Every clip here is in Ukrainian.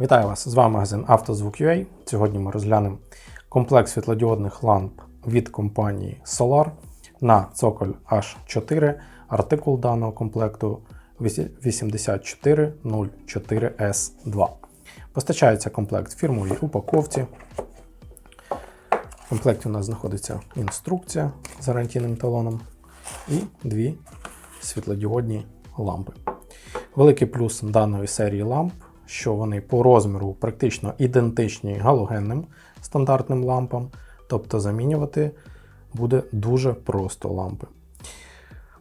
Вітаю вас! З вами магазин «Автозвук.UA». Сьогодні ми розглянемо комплект світлодіодних ламп від компанії Solar на цоколь H4. Артикул даного комплекту 8404S2. Постачається комплект в фірмовій упаковці. В комплекті у нас знаходиться інструкція з гарантійним талоном і дві світлодіодні лампи. Великий плюс даної серії ламп, що вони по розміру практично ідентичні галогенним стандартним лампам, тобто замінювати буде дуже просто лампи.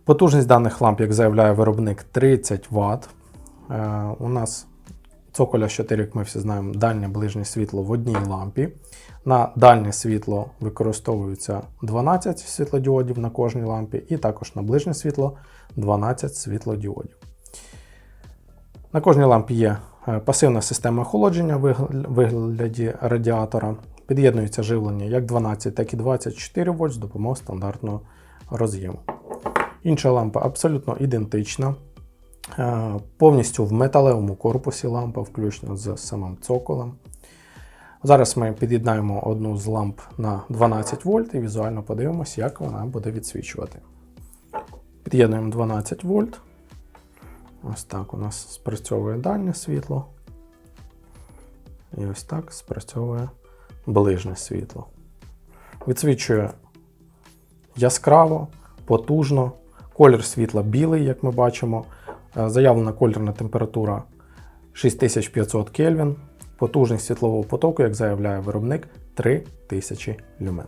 Потужність даних ламп, як заявляє виробник, 30 Вт. Е, у нас цоколя 4, як ми всі знаємо, дальнє ближнє світло в одній лампі. На дальнє світло використовується 12 світлодіодів на кожній лампі, і також на ближнє світло 12 світлодіодів. На кожній лампі є пасивна система охолодження в вигляді радіатора. Під'єднується живлення як 12, так і 24 вольт з допомогою стандартного роз'єму. Інша лампа абсолютно ідентична. Е, Повністю в металевому корпусі лампа, включно з самим цоколем. Зараз ми під'єднаємо одну з ламп на 12 вольт і візуально подивимося, як вона буде відсвічувати. Під'єднуємо 12 вольт. Ось так у нас спрацьовує дальнє світло. І ось так спрацьовує ближнє світло. Відсвічує яскраво, потужно. Колір світла білий, як ми бачимо. Е, Заявлена кольорна температура 6500 Кельвін. Потужність світлового потоку, як заявляє виробник, 3000 люмен.